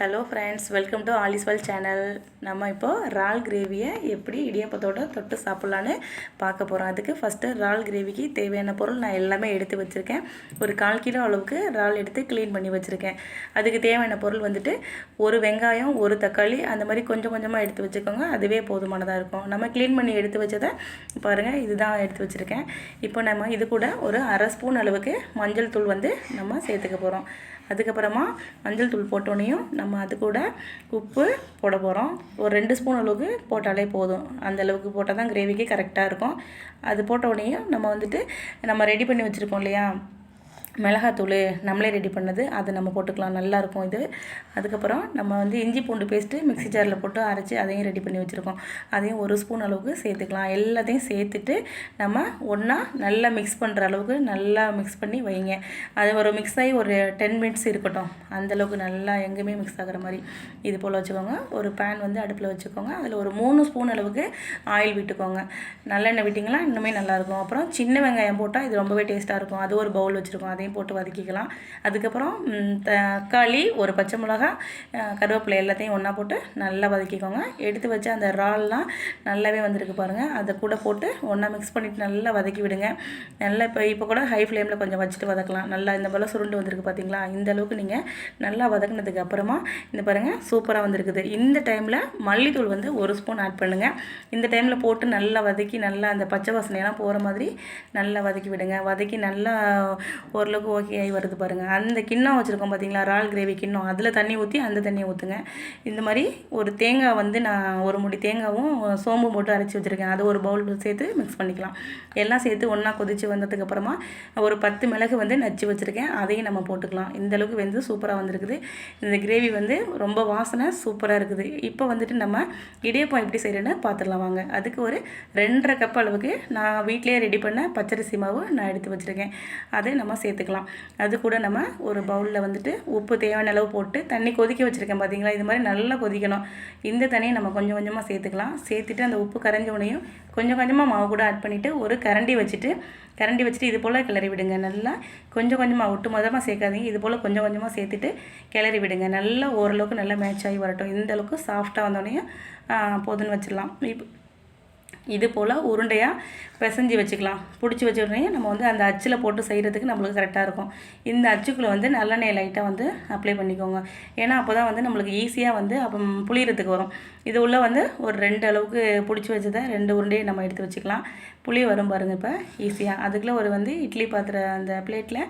Hello friends welcome to ஆலிஸ்வல் channel நம்ம இப்போது இறால் கிரேவியை எப்படி இடியப்பத்தோட தொட்டு சாப்பிட்லான்னு பார்க்க போகிறோம் அதுக்கு ஃபஸ்ட்டு இறால் கிரேவிக்கு தேவையான பொருள் நான் எல்லாமே எடுத்து வச்சுருக்கேன். ஒரு கால் கிலோ அளவுக்கு இறால் எடுத்து க்ளீன் பண்ணி வச்சுருக்கேன். அதுக்கு தேவையான பொருள் வந்துட்டு ஒரு வெங்காயம் ஒரு தக்காளி அந்த மாதிரி கொஞ்சம் கொஞ்சமாக எடுத்து வச்சுக்கோங்க. அதுவே போதுமானதாக இருக்கும். நம்ம க்ளீன் பண்ணி எடுத்து வச்சதை பாருங்கள் இதுதான் எடுத்து வச்சுருக்கேன். இப்போ நம்ம இது கூட ஒரு அரை ஸ்பூன் அளவுக்கு மஞ்சள் தூள் வந்து நம்ம சேர்த்துக்க போகிறோம் அதுக்கப்புறமா மஞ்சள் தூள் போட்டோன்னையும் நம்ம அது கூட உப்பு போட போகிறோம் ஒரு ரெண்டு ஸ்பூன் அளவுக்கு போட்டாலே போதும். அந்த அளவுக்கு போட்டால் தான் கிரேவிக்கே கரெக்டாக இருக்கும். அது போட்ட உடனே நம்ம வந்துட்டு நம்ம ரெடி பண்ணி வச்சுருக்கோம் இல்லையா? மிளகாத்தூள் நம்மளே ரெடி பண்ணது. அதை நம்ம போட்டுக்கலாம். நல்லாயிருக்கும் இது. அதுக்கப்புறம் நம்ம வந்து இஞ்சி பூண்டு பேஸ்ட்டு மிக்ஸி ஜாரில் போட்டு அரைச்சி அதையும் ரெடி பண்ணி வச்சுருக்கோம். அதையும் ஒரு ஸ்பூன் அளவுக்கு சேர்த்துக்கலாம். எல்லாத்தையும் சேர்த்துட்டு நம்ம ஒன்றா நல்லா மிக்ஸ் பண்ணுற அளவுக்கு நல்லா மிக்ஸ் பண்ணி வைங்க. அது ஒரு மிக்ஸ் ஆகி ஒரு டென் மினிட்ஸ் இருக்கட்டும். அந்தளவுக்கு நல்லா எங்கேயுமே மிக்ஸ் ஆகிற மாதிரி. இது போல் வச்சுக்கோங்க. ஒரு பேன் வந்து அடுப்பில் வச்சுக்கோங்க. அதில் ஒரு மூணு ஸ்பூன் அளவுக்கு ஆயில் விட்டுக்கோங்க. நல்லெண்ணெய் விட்டிங்கன்னா இன்னுமே நல்லாயிருக்கும். அப்புறம் சின்ன வெங்காயம் போட்டால் இது ரொம்பவே டேஸ்ட்டாக இருக்கும். அது ஒரு பவுல் வச்சுருக்கோம். எல்லாத்தையும் போட்டு வதக்கிக்கலாம். அதுக்கப்புறம் தக்காளி ஒரு பச்சை மிளகா கருவேப்பிலை எல்லாத்தையும் ஒன்றா போட்டு நல்லா வதக்கிக்கோங்க. எடுத்து வச்ச அந்த ரால்லாம் நல்லாவே வந்திருக்கு பாருங்கள் அதை கூட போட்டு ஒன்றா மிக்ஸ் பண்ணிவிட்டு நல்லா வதக்கி விடுங்க. நல்லா இப்போ இப்போ கூட ஹை ஃப்ளேமில் கொஞ்சம் வச்சுட்டு வதக்கலாம். நல்லா இந்த போல் சுருண்டு வந்திருக்கு பார்த்தீங்களா இந்த அளவுக்கு நீங்கள் நல்லா வதக்கினதுக்கு அப்புறமா இந்த பாருங்கள் சூப்பராக வந்திருக்குது. இந்த டைமில் மல்லித்தூள் வந்து ஒரு ஸ்பூன் ஆட் பண்ணுங்கள் இந்த டைமில் போட்டு நல்லா வதக்கி நல்லா அந்த பச்சை வாசனையெல்லாம் போகிற மாதிரி நல்லா வதக்கி விடுங்க. வதக்கி நல்லா ஒரு ஓரளவுக்கு ஓகே ஆகி வருது பாருங்கள் அந்த கிண்ணம் வச்சுருக்கோம் பார்த்தீங்களா இறால் கிரேவி கிண்ணம். அதில் தண்ணி ஊற்றி அந்த தண்ணியை ஊற்றுங்க இந்த மாதிரி ஒரு தேங்காய் வந்து நான் ஒரு முடி தேங்காவும் சோம்பு போட்டு அரைச்சி வச்சுருக்கேன். அது ஒரு பவுல் சேர்த்து மிக்ஸ் பண்ணிக்கலாம். எல்லாம் சேர்த்து ஒன்றா கொதித்து வந்ததுக்கப்புறமா ஒரு பத்து மிளகு வந்து நச்சு வச்சுருக்கேன். அதையும் நம்ம போட்டுக்கலாம். இந்த அளவுக்கு வந்து சூப்பராக வந்திருக்குது. இந்த கிரேவி வந்து ரொம்ப வாசனை சூப்பராக இருக்குது. இப்போ வந்துட்டு நம்ம இடியப்பம் எப்படி செய்கிறேன்னு பார்த்துடலாம் வாங்க. அதுக்கு ஒரு ரெண்டரை கப் அளவுக்கு நான் வீட்டிலேயே ரெடி பண்ண பச்சரிசி மாவு நான் எடுத்து வச்சுருக்கேன். அதை நம்ம சேர்த்து சேர்த்துக்கலாம் அது கூட நம்ம ஒரு பவுலில் வந்துட்டு உப்பு தேவையான அளவு போட்டு தண்ணி கொதிக்க வச்சுருக்கேன் பார்த்தீங்களா இது மாதிரி நல்லா கொதிக்கணும். இந்த தண்ணியை நம்ம கொஞ்சம் கொஞ்சமாக சேர்த்துக்கலாம். சேர்த்துட்டு அந்த உப்பு கரைஞ்ச உடனேயும் கொஞ்சம் கொஞ்சமாக மாவு கூட ஆட் பண்ணிவிட்டு ஒரு கரண்டி வச்சுட்டு கரண்டி வச்சுட்டு இது போல் கிளறி விடுங்க. நல்லா கொஞ்சம் கொஞ்சமாக ஒட்டு மொதமாக சேர்க்காதீங்க. இது போல் கொஞ்சம் கொஞ்சமாக சேர்த்துட்டு கிளறி விடுங்க. நல்லா ஓரளவுக்கு நல்லா மேட்ச் ஆகி வரட்டும். இந்த அளவுக்கு சாஃப்டாக வந்தோடனே போதுன்னு வச்சிடலாம். இப்போ இது போல் உருண்டையாக பிசைஞ்சு வச்சுக்கலாம். பிடிச்சி வச்ச உடனே நம்ம வந்து அந்த அச்சில் போட்டு செய்கிறதுக்கு நம்மளுக்கு கரெக்டாக இருக்கும். இந்த அச்சுக்குள்ளே வந்து நல்லெண்ணெய் லைட்டாக வந்து அப்ளை பண்ணிக்கோங்க. ஏன்னா அப்போ தான் வந்து நம்மளுக்கு ஈஸியாக வந்து அப்போ புளியறதுக்கு வரும். இது உள்ளே வந்து ஒரு ரெண்டு அளவுக்கு பிடிச்சி வச்சதை ரெண்டு உருண்டையை நம்ம எடுத்து வச்சுக்கலாம். புளி வரும் பாருங்கள் இப்போ ஈஸியாக அதுக்குள்ளே ஒரு வந்து இட்லி பாத்திர அந்த பிளேட்டில்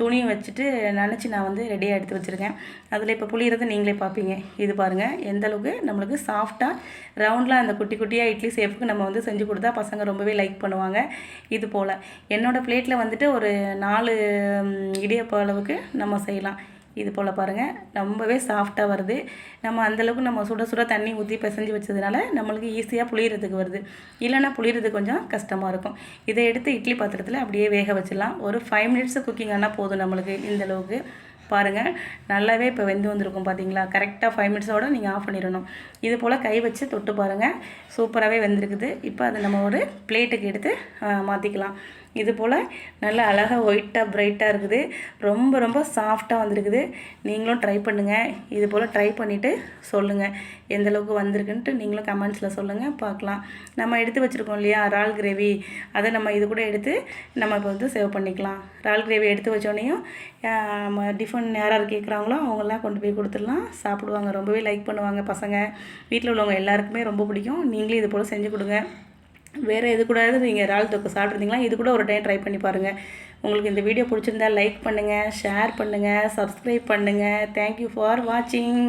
துணியை வச்சுட்டு நினச்சி நான் வந்து ரெடியாக எடுத்து வச்சுருக்கேன். அதில் இப்போ புளியறது நீங்களே பார்ப்பீங்க. இது பாருங்கள் எந்த அளவுக்கு நம்மளுக்கு சாஃப்டாக ரவுண்டில் அந்த குட்டி குட்டியாக இட்லி சேஃபுக்கு நம்ம வந்து செஞ்சு கொடுத்தா பசங்க ரொம்பவே லைக் பண்ணுவாங்க. இது போல். என்னோடய பிளேட்டில் வந்துட்டு ஒரு நாலு இடியப்ப அளவுக்கு நம்ம செய்யலாம். இது போல் பாருங்கள் ரொம்பவே சாஃப்டாக வருது. நம்ம அந்தளவுக்கு நம்ம சுட சுட தண்ணி ஊற்றி பிசைஞ்சு வச்சதுனால நம்மளுக்கு ஈஸியாக புளியறதுக்கு வருது. இல்லைன்னா புளியறது கொஞ்சம் கஷ்டமாக இருக்கும். இதை எடுத்து இட்லி பாத்திரத்தில் அப்படியே வேக வச்சிடலாம். ஒரு ஃபைவ் மினிட்ஸ் குக்கிங் ஆனால் போதும் நம்மளுக்கு இந்தளவுக்கு பாருங்கள் நல்லாவே இப்போ வெந்து வந்திருக்கும் பார்த்தீங்களா கரெக்டாக ஃபைவ் மினிட்ஸோடு நீங்கள் ஆஃப் பண்ணிடணும். இது போல் கை வச்சு தொட்டு பாருங்கள் சூப்பராகவே வெந்திருக்குது. இப்போ அதை நம்ம ஒரு பிளேட்டுக்கு எடுத்து மாற்றிக்கலாம் இது போல் நல்லா அழகாக ஒயிட்டாக ப்ரைட்டாக இருக்குது. ரொம்ப ரொம்ப சாஃப்டாக வந்திருக்குது. நீங்களும் ட்ரை பண்ணுங்கள் இது போல் ட்ரை பண்ணிவிட்டு சொல்லுங்கள் எந்தளவுக்கு வந்திருக்குன்ட்டு நீங்களும் கமெண்ட்ஸில் சொல்லுங்கள் பார்க்கலாம். நம்ம எடுத்து வச்சுருக்கோம் இல்லையா? இறால் கிரேவி அதை நம்ம இது கூட எடுத்து நம்ம இப்போ வந்து சேவ் பண்ணிக்கலாம். இறால் கிரேவி எடுத்து வச்சோடனையும் நம்ம டிஃபன் யாரார் கேட்குறாங்களோ அவங்களாம் கொண்டு போய் கொடுத்துடலாம். சாப்பிடுவாங்க. ரொம்பவே லைக் பண்ணுவாங்க பசங்க. வீட்டில் உள்ளவங்க எல்லாருக்குமே ரொம்ப பிடிக்கும். நீங்களும் இது போல் செஞ்சு கொடுங்க. வேறு எது கூட நீங்கள் இறால் தொக்கு சாப்பிட்ருந்தீங்களா இது கூட ஒரு டைம் ட்ரை பண்ணி பாருங்கள் உங்களுக்கு இந்த வீடியோ பிடிச்சிருந்தா லைக் பண்ணுங்கள் ஷேர் பண்ணுங்கள் சப்ஸ்கிரைப் பண்ணுங்கள் தேங்க்யூ ஃபார் வாட்சிங்